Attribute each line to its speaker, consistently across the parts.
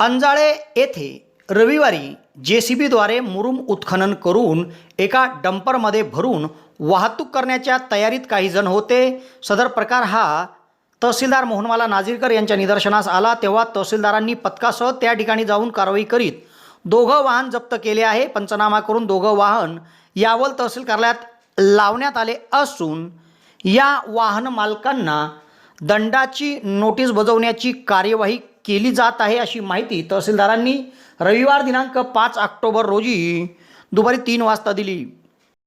Speaker 1: अंजाळे येथे रविवारी जे सी बीद्वारे मुरुम उत्खनन करून एका डंपरमध्ये भरून वाहतूक करण्याच्या तयारीत काही जण होते. सदर प्रकार हा तहसीलदार मोहनवाला नाझीरकर यांच्या निदर्शनास आला. तेव्हा तहसीलदारांनी पथकासह त्या ठिकाणी जाऊन कारवाई करीत दोघं वाहन जप्त केले आहे. पंचनामा करून दोघं वाहन यावल तहसील कार्यालयात लावण्यात आले असून या वाहन मालकांना दंडाची नोटीस बजावण्याची कार्यवाही केली जात आहे अशी माहिती तहसीलदारांनी रविवार दिनांक पाच ऑक्टोबर रोजी दुपारी तीन वाजता दिली.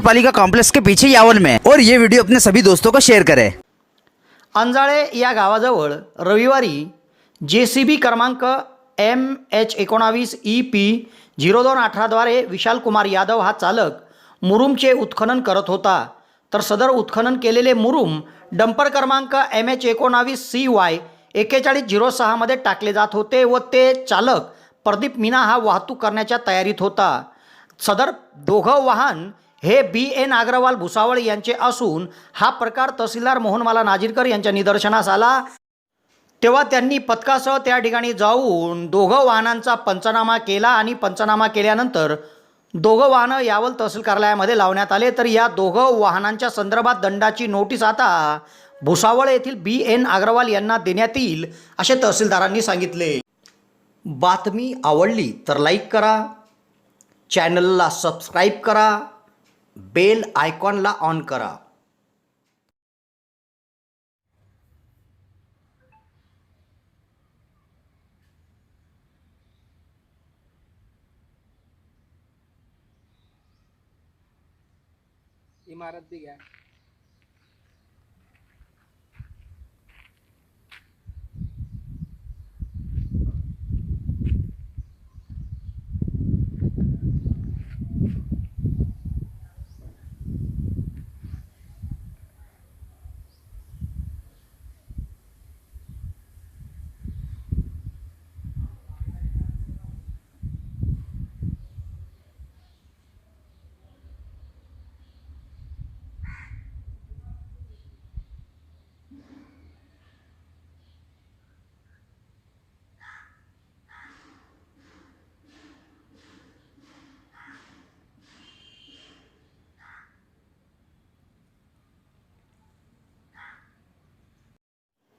Speaker 2: पालिका कॉम्प्लेक्स के पीछे यावन में और ये वीडियो अपने सभी दोस्तों को शेयर करें।
Speaker 1: अंजाळे या गावाजवळ रविवारी जे सी बी क्रमांक एम एच एकोणावीस ई पी झिरो दोन अठराद्वारे विशाल कुमार यादव हा चालक मुरुमचे उत्खनन करत होता. तर सदर उत्खनन केलेले मुरुम डंपर क्रमांक एम एच एकोणावीस सी वाय एक्केचाळीस झिरो सहामध्ये टाकले जात होते व ते चालक प्रदीप मीना हा वाहतूक करण्याच्या तयारीत होता. सदर दोघं वाहन हे बी एन अग्रवाल भुसावळ यांचे असून हा प्रकार तहसीलदार मोहनमाला नाजीरकर यांच्या निदर्शनास आला. तेव्हा त्यांनी पथकासह त्या ठिकाणी जाऊन दोघं वाहनांचा पंचनामा केला आणि पंचनामा केल्यानंतर दोघं वाहनं यावल तहसील कार्यालयामध्ये लावण्यात आले. तर या दोघं वाहनांच्या संदर्भात दंडाची नोटीस आता भुसावळ येथील बी एन अग्रवाल यांना देण्यात येईल असे तहसीलदारांनी सांगितले. बातमी आवडली तर लाईक करा. चॅनलला सबस्क्राईब करा. बेल आयकॉनला ऑन करा.
Speaker 3: इमारत भी घ्या